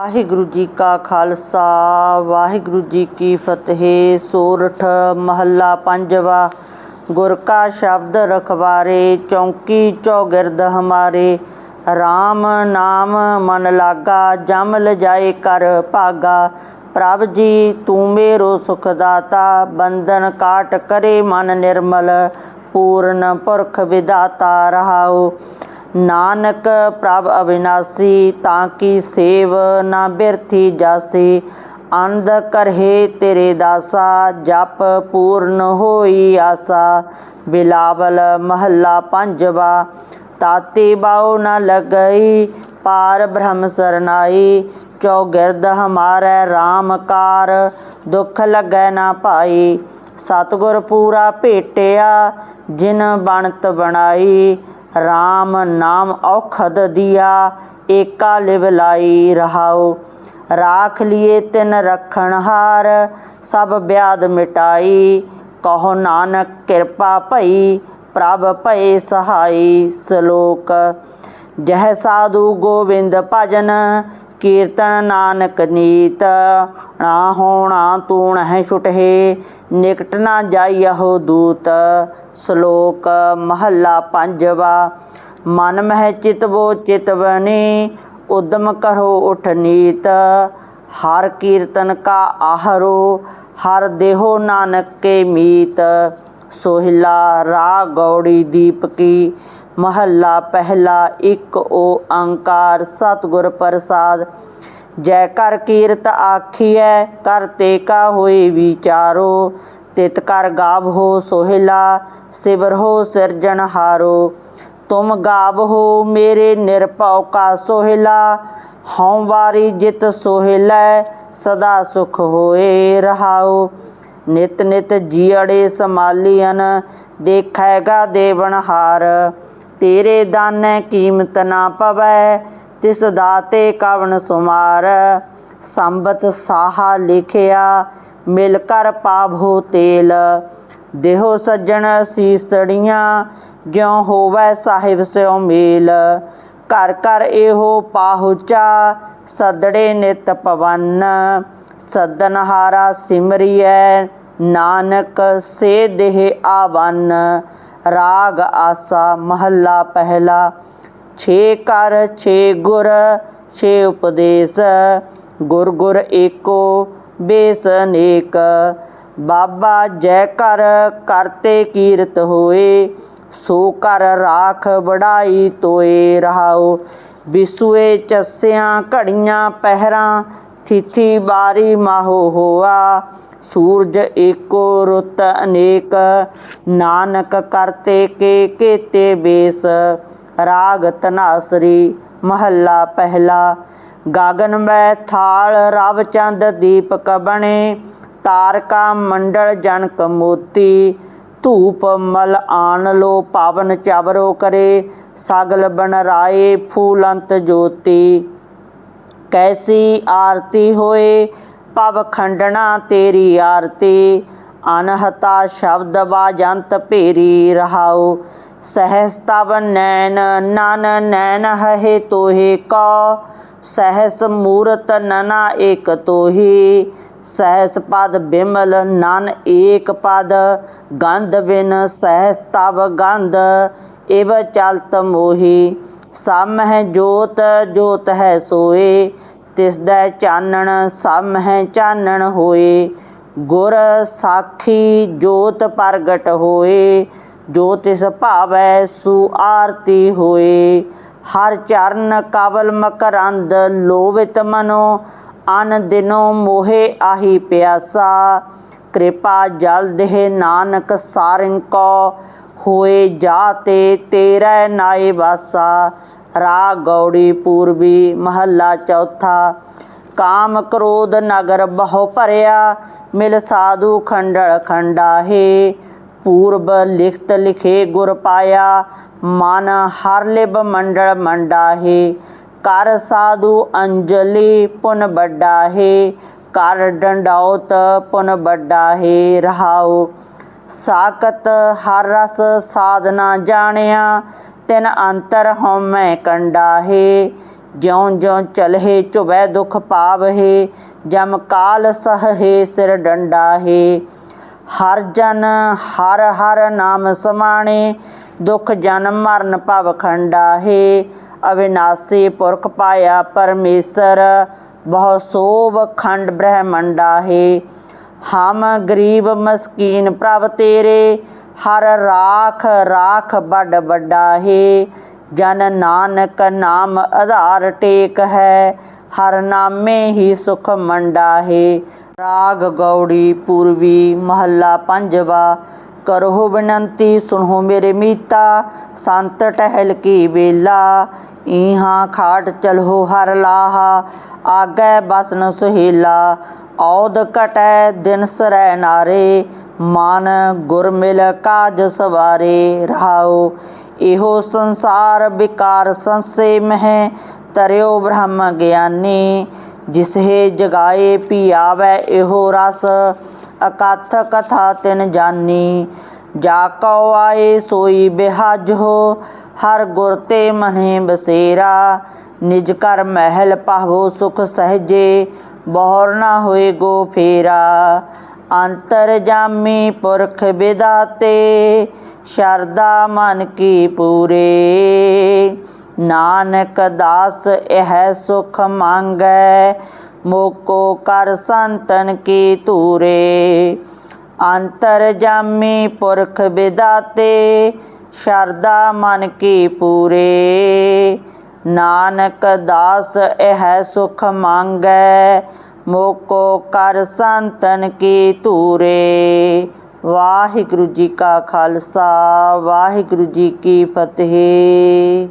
ਵਾਹਿਗੁਰੂ ਜੀ ਕਾ ਖਾਲਸਾ, ਵਾਹਿਗੁਰੂ ਜੀ ਕੀ ਫਤਿਹ। ਸੋਰਠ ਮਹੱਲਾ ਪੰਜਵਾ, ਗੁਰ ਕਾ ਸ਼ਬਦ ਰਖਵਾਰੇ, ਚੌਂਕੀ ਚੌਗਿਰਦ ਹਮਾਰੇ। RAM ਨਾਮ ਮਨ ਲਾਗਾ, ਜਮ ਲਜਾਏ ਕਰ ਭਾਗਾ। ਪ੍ਰਭ ਜੀ, ਤੂੰ ਮੇਰੋ ਸੁਖ ਦਾਤਾ ਬੰਧਨ ਕਾਟ ਕਰੇ ਮਨ ਨਿਰਮਲ। ਪੂਰਨ ਪੁਰਖ ਵਿਦਾਤਾ ਰਹਾਓ ਨਾਨਕ ਪ੍ਰਭ ਅਬਿਨਾਸੀ ਤਾਂ ਕੀ ਸੇਵ ਨਾ ਬਿਰਥੀ ਜਾਸੀ? ਅੰਧ ਕਰਹੇ ਤੇਰੇ ਦਾਸਾ, ਜਪ ਪੂਰਨ ਹੋਈ ਆਸਾ। ਬਿਲਾਵਲ ਮਹੱਲਾ ਪੰਜਵਾ, ਤਾਤੀ ਬਾਉ ਨ ਲਗਈ, ਪਾਰ ਬ੍ਰਹਮ ਸਰਨਾਈ। ਚੌਗਿਰਦ ਹਮਾਰੇ RAM ਕਾਰ, ਦੁਖ ਲੱਗੈ ਨਾ ਭਾਈ। ਸਤਿਗੁਰ ਪੂਰਾ ਭੇਟਿਆ, ਜਿਨ ਬਣਤ ਬਣਾਈ। RAM ਨਾਮ ਔਖਦ ਦਿਆ, ਏਕਾ ਲਿਵ ਲਾਈ ਰਹਾਉ। ਰਾਖ ਲਿਏ ਤਿਨ ਰਖਣਹਾਰ ਸਭ ਬਿਆਦ ਮਿਟਾਈ। ਕਹੋ ਨਾਨਕ ਕਿਰਪਾ ਭਈ, ਪ੍ਰਭ ਭਏ ਸਹਾਈ ਸ਼ਲੋਕ। ਜਹ ਸਾਧੂ ਗੋਬਿੰਦ ਭਜਨ ਕੀਰਤਨ ਨਾਨਕ ਨੀਤ, ਨਾ ਹੋਣਾ ਤੂਣ ਹੈ ਛੁਟਹੇ, ਨਿਕਟ ਨਾ ਜਾਈਹੁ ਦੂਤ, ਸ਼ਲੋਕ ਮਹੱਲਾ ਪੰਜਵਾ। ਮਨ ਮਹਿ ਚਿਤਵੋ ਚਿਤਵਨੀ ਉਦਮ ਕਰੋ ਉਠ ਨੀਤ। ਹਰ ਕੀਰਤਨ ਕਾ ਆਹਰੋ, ਹਰ ਦੇਹੋ ਨਾਨਕ ਕੇ ਮੀਤ। ਸੋਹਿਲਾ ਰਾ ਗੌੜੀ ਦੀਪਕੀ ਮਹੱਲਾ ਪਹਿਲਾ ਇੱਕ ਓੰਕਾਰ ਸਤਿਗੁਰ ਪ੍ਰਸਾਦ। ਜੈ ਕਰ ਕੀਰਤ ਆਖੀਐ ਕਰਤੇ ਕਾ ਹੋਏ ਵਿਚਾਰੋ। ਤਿਤ ਕਰ ਗਾਵਹੋ ਸੋਹਿਲਾ ਸਿਵਰਹੋ ਸਿਰਜਣਹਾਰੋ ਤੁਮ ਗਾਵਹੋ ਮੇਰੇ ਨਿਰਭਉ ਕਾ ਸੋਹਿਲਾ, ਹਉ ਵਾਰੀ ਜਿਤ ਸੋਹਿਲੈ, ਸਦਾ ਸੁਖ ਹੋਏ ਰਹਾਓ। ਨਿਤ ਨਿਤ ਜੀੜੇ ਸਮਾਲੀਅਨ ਦੇਖੈਗਾ ਦੇਵਨਹਾਰ ਤੇਰੇ ਦਾਨੈ ਕੀਮਤ ਨਾ ਪਵੈ, ਤਿਸ ਦਾਤੇ ਕਵਣ ਸੁਮਾਰ। ਸੰਬਤ ਸਾਹਾ ਲਿਖਿਆ, ਮਿਲ ਕਰ ਪਾਭੋ ਤੇਲ। ਦੇਹੋ ਸੱਜਣ ਸੀਸੜੀਆਂ, ਜਿਉ ਹੋਵੈ ਸਾਹਿਬ ਸਿਉ ਮੇਲ। ਘਰ ਘਰ ਇਹੋ ਪਾਹੁਚਾ, ਸਦੜੇ ਨਿਤ ਪਵਨ। ਸਦਨ ਸਦਨਹਾਰਾ ਸਿਮਰਿਐ, ਨਾਨਕ ਸੇ ਦੇਹ ਆਵਨ। ਰਾਗ, ਆਸਾ, ਮਹੱਲਾ, ਪਹਿਲਾ। ਛੇ ਕਰ, ਛੇ ਗੁਰ, ਛੇ ਉਪਦੇਸ਼। ਗੁਰ ਗੁਰ ਏਕੋ, ਬੇਸ ਅਨੇਕ ਬਾਬਾ ਜੈ ਕਰ, ਕਰਤੇ ਕੀਰਤ ਹੋਏ। ਸੋ ਕਰ ਰਾਖ ਬੜਾਈ ਤੋਏ ਰਹਾਓ। ਬਿਸੂਏ ਚੱਸਿਆਂ, ਘੜੀਆਂ, ਪਹਿਰਾਂ ਥਿਥੀ ਬਾਰੀ ਮਾਹੋ ਹੋਆ, ਸੂਰਜ ਏਕੋ ਰੁੱਤ ਅਨੇਕ, ਨਾਨਕ ਕਰਤੇ ਕੇ ਕੇਤੇ ਬੇਸ, ਰਾਗ ਤਨਾਸਰੀ ਮਹੱਲਾ ਪਹਿਲਾ। ਗਾਗਨ ਮੈਂ ਥਾਲ ਰਵ ਚੰਦ ਦੀਪਕ ਬਣੇ, ਤਾਰਕਾ ਮੰਡਲ ਜਨਕ ਮੋਤੀ, ਧੂਪ ਮਲ ਆਣ ਲੋ ਪਾਵਨ ਚਵਰੋ ਕਰੇ, ਸਾਗਲ ਬਨ ਰਾਏ ਫੂਲੰਤ ਜੋਤੀ। ਕੈਸੀ ਆਰਤੀ ਹੋਏ, ਪਵ ਖੰਡਣਾ ਤੇਰੀ ਆਰਤੀ। ਅਨਹਤਾ ਸ਼ਬਦ ਬਾਜੰਤ ਭੇਰੀ ਰਹਾਉ। ਸਹਸ ਤਵ ਨੈਣ, ਨਨ ਨੈਣ ਹੈ ਤੋਹੇ ਕੋ। ਸਹਸ ਮੂਰਤ ਨਨਾ ਏਕ ਤੋਹੀ। ਸਹਸ ਪਦ ਬਿਮਲ ਨਨ ਏਕ ਪਦ। ਗੰਧ ਬਿਨ ਸਹਸ ਤਵ ਗੰਧ, ਇਵ ਚਲਤ ਮੋਹੀ। ਸਮ ਹੈ ਜੋਤ ਜੋਤ ਹੈ ਸੋਏ। ਤਿਸ ਦਾ ਚਾਨਣ ਸਮ ਹੈ ਚਾਨਣ ਹੋਏ। ਗੁਰ ਸਾਖੀ ਜੋਤ ਪ੍ਰਗਟ ਹੋਏ। ਜੋ ਤਿਸ ਭਾਵੈ ਸੂ ਆਰਤੀ ਹੋਏ। ਹਰ ਚਰਨ ਕਵਲ ਮਕਰੰਦ ਲੋਭਿਤ ਮਨੋ। ਅਨ ਦਿਨੋ ਮੋਹੇ ਆਹੀ ਪਿਆਸਾ। ਕਿਰਪਾ ਜਲ ਦੇਹ ਨਾਨਕ ਸਾਰਿੰ ਕੋ। ਹੋਏ ਜਾਤੇ ਤੇਰਾ ਨਾਏ ਵਾਸਾ ਰਾ ਗੌੜੀ ਪੂਰਬੀ ਮਹੱਲਾ ਚੌਥਾ। ਕਾਮ ਕ੍ਰੋਧ ਨਗਰ ਬਹੁ ਭਰਿਆ, ਮਿਲ ਸਾਧੂ ਖੰਡਲ ਖੰਡਾਹੇ। ਪੂਰਬ ਲਿਖਤ ਲਿਖੇ ਗੁਰ ਪਾਇਆ, ਮਨ ਹਰ ਲਿਬ ਮੰਡਲ ਮੰਡਾਹੇ। ਕਰ ਸਾਧੂ ਅੰਜਲੀ ਪੁਨ ਬੱਡਾਹੇ ਕਰ ਡੰਡੌਤ ਪੁਨ ਵੱਡਾਹੇ। ਰਹਾਓ ਸਾਕਤ ਹਰ ਰਸ ਸਾਧਨਾ ਜਾਣਿਆ, ਤਿਨ ਅੰਤਰ ਹਉਮੈ ਕੰਡਾਹੇ। ਜਿਉਂ ਜਿਉਂ ਚਲਹੇ ਝੁਬੈ ਦੁਖ ਪਾਵਹਿ, ਜਮ ਕਾਲ ਸਹੇ ਸਿਰ ਡੰਡਾ ਹੈ ਹਰ ਜਨ ਹਰ ਹਰ ਨਾਮ ਸਮਾਣੇ, ਦੁਖ ਜਨਮ ਮਰਨ ਭਵ ਖੰਡਾ ਹੈ ਅਵਿਨਾਸੀ ਪੁਰਖ ਪਾਇਆ ਪਰਮੇਸ਼ਰ, ਬਹੁ ਸੋਭ ਖੰਡ ਬ੍ਰਹਮੰਡਾ ਹੈ ਹਮ ਗਰੀਬ ਮਸਕੀਨ ਪ੍ਰਭ ਤੇਰੇ, ਹਰ ਰਾਖ ਰਾਖ ਵੱਡ ਵੱਡਾ ਹੈ। ਜਨ ਨਾਨਕ ਨਾਮ ਆਧਾਰ ਟੇਕ ਹੈ, ਹਰ ਨਾਮੇ ਹੀ ਸੁਖ ਮੰਡਾ ਹੈ। ਰਾਗ ਗੌੜੀ ਪੂਰਵੀ ਮਹੱਲਾ ਪੰਜਵਾ ਕਰੋ ਬੇਨੰਤੀ ਸੁਣੋ ਮੇਰੇ ਮੀਤਾ, ਸੰਤ ਟਹਿਲ ਕੀ ਵੇਲਾ, ਈਹਾਂ ਖਾਟ ਚਲੋ ਹਰ ਲਾਹਾ, ਆਗੈ ਬਸਨ ਸੁਹੇਲਾ ਔਦ ਘਟੈ ਦਿਨ ਸਰੈ ਨਾਰੇ, ਮਨ ਗੁਰ ਮਿਲ ਕਾਜ ਸਵਾਰੇ ਰਹਾਓ ਇਹੋ ਸੰਸਾਰ ਵਿਕਾਰ ਸੰਸੇ ਮਹਿ, ਤਰਿਓ ਬ੍ਰਹਮ ਗਿਆਨੀ। ਜਿਸਹੇ ਜਗਾਏ ਪੀਆਵੈ ਇਹੋ ਰਸ ਅਕਥ ਕਥਾ ਤਿਨ ਜਾਨੀ। ਜਾ ਕਉ ਆਏ ਸੋਈ ਬਿਹਾਜ ਹੋ, ਹਰ ਗੁਰ ਤੇ ਮਨੇ ਬਸੇਰਾ। ਨਿਜ ਕਰ ਮਹਿਲ ਪਾਵੋ ਸੁਖ ਸਹਜੇ ਬਹੁਰ ਨਾ ਹੋਏ ਗੋ ਫੇਰਾ ਅੰਤਰ ਜਾਮੀ ਪੁਰਖ ਵਿਦਾਤੇ ਸ਼ਰਦਾ ਮਨ ਕੀ ਪੂਰੇ ਨਾਨਕ ਦਾਸ ਇਹ ਸੁਖ ਮੰਗੈ ਮੋਕੋ ਕਰ ਸੰਤਨ ਕੀ ਧੂਰੇ ਅੰਤਰ ਜਾਮੀ ਪੁਰਖ ਵਿਦਾਤੇ ਸ਼ਰਦਾ ਮਨ ਕੀ ਪੂਰੇ ਨਾਨਕ ਦਾਸ ਇਹ ਸੁਖ ਮੰਗੈ, ਮੋਕੋ ਕਰ ਸੰਤਨ ਕੀ ਧੂਰੇ। ਵਾਹਿਗੁਰੂ ਜੀ ਕਾ ਖਾਲਸਾ, ਵਾਹਿਗੁਰੂ ਜੀ ਕੀ ਫਤਿਹ।